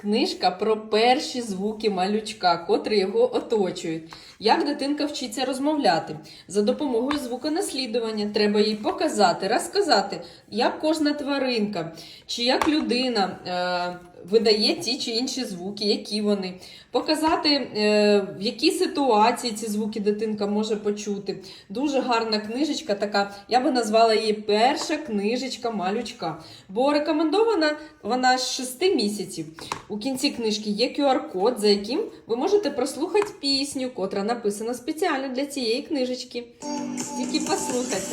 Книжка про перші звуки малючка, котрі його оточують. Як дитинка вчиться розмовляти? За допомогою звуконаслідування треба їй показати, розказати, як кожна тваринка чи як людина е, видає ті чи інші звуки, які вони, показати, е, в якій ситуації ці звуки дитинка може почути. Дуже гарна книжечка, така, я би назвала її перша книжечка малючка. Бо рекомендована вона з 6 місяців. У кінці книжки є QR-код, за яким ви можете прослухати пісню, котра написана спеціально для цієї книжечки. Тільки послухайте.